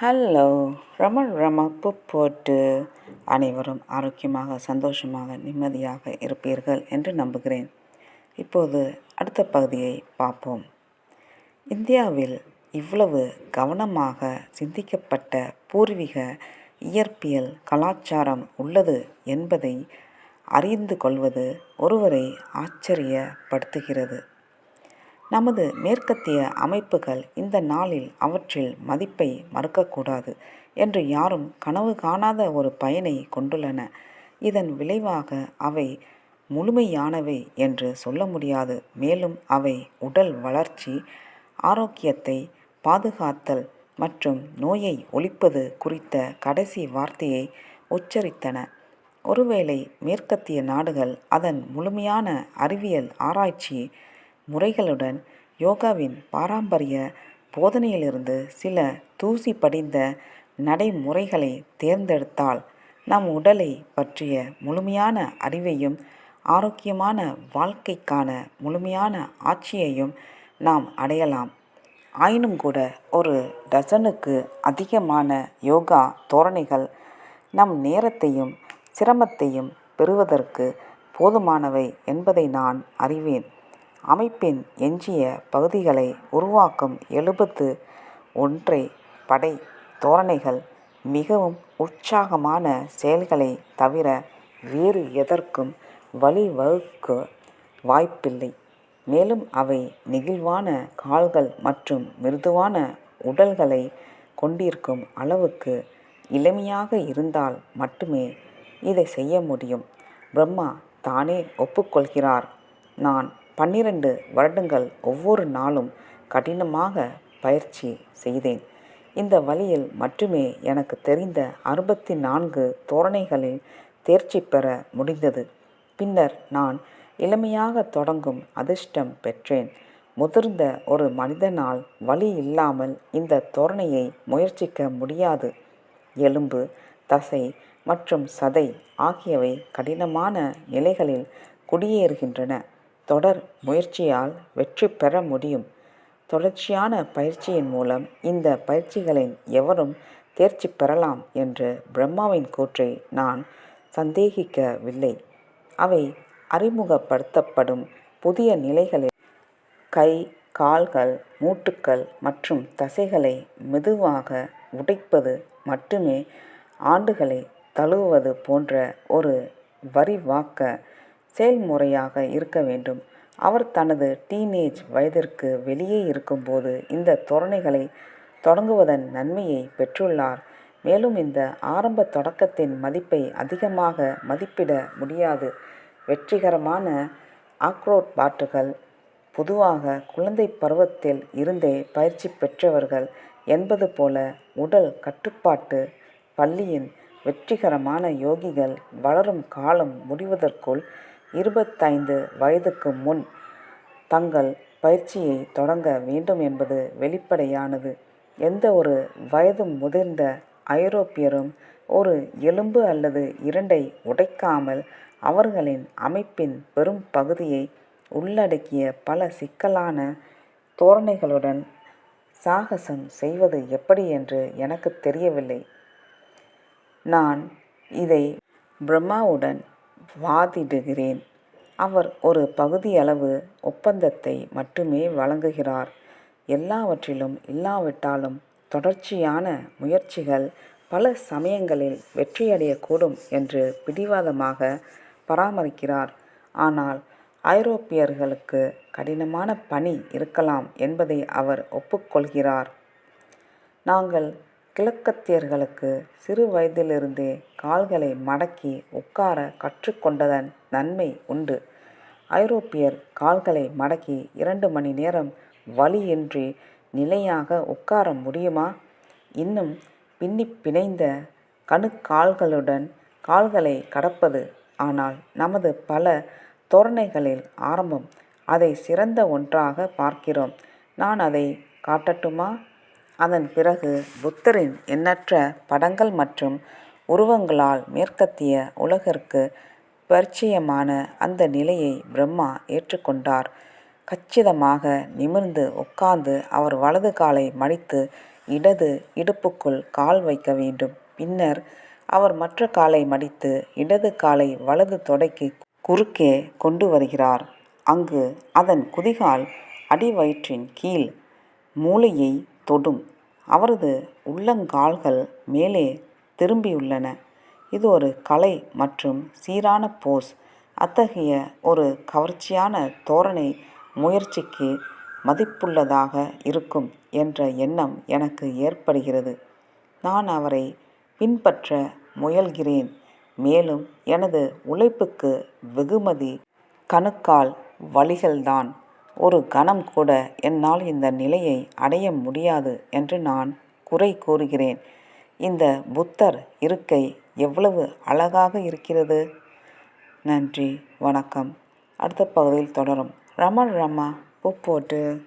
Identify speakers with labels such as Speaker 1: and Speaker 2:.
Speaker 1: Hello ரம ரமப்பு போட்டு அனைவரும் ஆரோக்கியமாக சந்தோஷமாக நிம்மதியாக இருப்பீர்கள் என்று நம்புகிறேன். இப்போது அடுத்த பகுதியை பார்ப்போம். இந்தியாவில் இவ்வளவு கவனமாக சிந்திக்கப்பட்ட பூர்வீக இயற்பியல் கலாச்சாரம் உள்ளது என்பதை அறிந்து கொள்வது ஒருவரை ஆச்சரியப்படுத்துகிறது. நமது மேற்கத்திய அமைப்புகள் இந்த நாளில் அவற்றில் மதிப்பை மறுக்கக்கூடாது என்று யாரும் கனவு காணாத ஒரு பயனை கொண்டுள்ளன. இதன் விளைவாக அவை முழுமையானவை என்று சொல்ல முடியாது. மேலும் அவை உடல் வளர்ச்சி ஆரோக்கியத்தை பாதுகாத்தல் மற்றும் நோயை ஒழிப்பது குறித்த கடைசி வார்த்தையை உச்சரித்தன. ஒருவேளை மேற்கத்திய நாடுகள் அதன் முழுமையான அறிவியல் ஆராய்ச்சி முறைகளுடன் யோகாவின் பாரம்பரிய போதனையிலிருந்து சில தூசி படிந்த நடைமுறைகளை தேர்ந்தெடுத்தால் நம் உடலை பற்றிய முழுமையான அறிவையும் ஆரோக்கியமான வாழ்க்கைக்கான முழுமையான ஆட்சியையும் நாம் அடையலாம். ஆயினும் கூட ஒரு டசனுக்கு அதிகமான யோகா தோரணைகள் நம் நேரத்தையும் சிரமத்தையும் பெறுவதற்கு போதுமானவை என்பதை நான் அறிவேன். அமைப்பின் எஞ்சிய பகுதிகளை உருவாக்கும் எழுபத்து ஒன்றை படை தோரணைகள் மிகவும் உற்சாகமான செயல்களை தவிர வேறு எதற்கும் வழிவகுக்க வாய்ப்பில்லை. மேலும் அவை நெகிழ்வான கால்கள் மற்றும் மிருதுவான உடல்களை கொண்டிருக்கும் அளவுக்கு இளமையாக இருந்தால் மட்டுமே இதை செய்ய முடியும். பிரம்மா தானே ஒப்புக்கொள்கிறார். நான் பன்னிரண்டு வருடங்கள் ஒவ்வொரு நாளும் கடினமாக பயிற்சி செய்தேன். இந்த வழியில் மட்டுமே எனக்கு தெரிந்த அறுபத்தி நான்கு தோரணைகளில் தேர்ச்சி பெற முடிந்தது. பின்னர் நான் இளமையாக தொடங்கும் அதிர்ஷ்டம் பெற்றேன். முதிர்ந்த ஒரு மனிதனால் வழி இல்லாமல் இந்த தோரணையை முயற்சிக்க முடியாது. எலும்பு தசை மற்றும் சதை ஆகியவை கடினமான நிலைகளில் குடியேறுகின்றன. தொடர் முயற்சியால் வெற்றி பெற முடியும். தொடர்ச்சியான பயிற்சியின் மூலம் இந்த பயிற்சிகளின் எவரும் தேர்ச்சி பெறலாம் என்று பிரம்மாவின் கூற்றை நான் சந்தேகிக்கவில்லை. அவை அறிமுகப்படுத்தப்படும் புதிய நிலைகளில் கை கால்கள் மூட்டுக்கள் மற்றும் தசைகளை மெதுவாக உடைப்பது மட்டுமே ஆண்டுகளை தழுவுவது போன்ற ஒரு வரிவாக்க செயல்முறையாக இருக்க வேண்டும். அவர் தனது டீனேஜ் வயதிற்கு வெளியே இருக்கும்போது இந்த தோரணைகளை தொடங்குவதன் நன்மையை பெற்றுள்ளார். மேலும் இந்த ஆரம்ப தொடக்கத்தின் மதிப்பை அதிகமாக மதிப்பிட முடியாது. வெற்றிகரமான ஆக்ரோட் பாட்டுகள் பொதுவாக குழந்தை பருவத்தில் இருந்தே பயிற்சி பெற்றவர்கள் என்பது போல உடல் கட்டுப்பாட்டு பள்ளியின் வெற்றிகரமான யோகிகள் வளரும் காலம் முடிவதற்குள் இருபத்தைந்து வயதுக்கு முன் தங்கள் பயிற்சியை தொடங்க வேண்டும் என்பது வெளிப்படையானது. எந்த ஒரு வயது முதிர்ந்த ஐரோப்பியரும் ஒரு எலும்பு அல்லது இரண்டை உடைக்காமல் அவர்களின் அமைப்பின் பெரும் பகுதியை உள்ளடக்கிய பல சிக்கலான தோரணைகளுடன் சாகசம் செய்வது எப்படி என்று எனக்கு தெரியவில்லை. நான் இதை பிரம்மாவுடன் வாதிடுகிறேன். அவர் ஒரு பகுதியளவு ஒப்பந்தத்தை மட்டுமே வழங்குகிறார். எல்லாவற்றிலும் இல்லாவிட்டாலும் தொடர்ச்சியான முயற்சிகள் பல சமயங்களில் வெற்றியடையக்கூடும் என்று பிடிவாதமாக பராமரிக்கிறார். ஆனால் ஐரோப்பியர்களுக்கு கடினமான பணி இருக்கலாம் என்பதை அவர் ஒப்புக்கொள்கிறார். நாங்கள் கிழக்கத்தியர்களுக்கு சிறு வயதிலிருந்தே கால்களை மடக்கி உட்கார கற்றுக்கொண்டதன் நன்மை உண்டு. ஐரோப்பியர் கால்களை மடக்கி இரண்டு மணி நேரம் வலியின்றி நிலையாக உட்கார முடியுமா? இன்னும் பின்னி பிணைந்த கணுக்கால்களுடன் கால்களை கடப்பது ஆனால் நமது பல தோரணைகளில் ஆரம்பம் அதை சிறந்த ஒன்றாக பார்க்கிறோம். நான் அதை காட்டட்டுமா? அதன் பிறகு புத்தரின் எண்ணற்ற படங்கள் மற்றும் உருவங்களால் மேற்கத்திய உலகிற்கு பரிச்சயமான அந்த நிலையை பிரம்மா ஏற்றுக்கொண்டார். கச்சிதமாக நிமிர்ந்து உட்கார்ந்து அவர் வலது காலை மடித்து இடது இடுப்புக்குள் கால் வைக்க வேண்டும். பின்னர் அவர் மற்ற காலை மடித்து இடது காலை வலது தொடைக்கு குறுக்கே கொண்டு வருகிறார். அங்கு அதன் குதிகால் அடிவயிற்றின் கீழ் மூலையை தொடும். அவரது உள்ளங்கால்கள் மேலே திரும்பியுள்ளன. இது ஒரு கலை மற்றும் சீரான போஸ். அத்தகைய ஒரு கவர்ச்சியான தோரணை முயற்சிக்கு மதிப்புள்ளதாக இருக்கும் என்ற எண்ணம் எனக்கு ஏற்படுகிறது. நான் அவரை பின்பற்ற முயல்கிறேன். மேலும் எனது உழைப்புக்கு வெகுமதி கணுக்கால் வழிகள்தான் ஒரு கணம் கூட என்னால் இந்த நிலையை அடைய முடியாது என்று நான் குறை கூறுகிறேன். இந்த புத்தர் இருக்கை எவ்வளவு அழகாக இருக்கிறது? நன்றி வணக்கம். அடுத்த பகுதியில் தொடரும். ரம ரமா பூ போட்டு.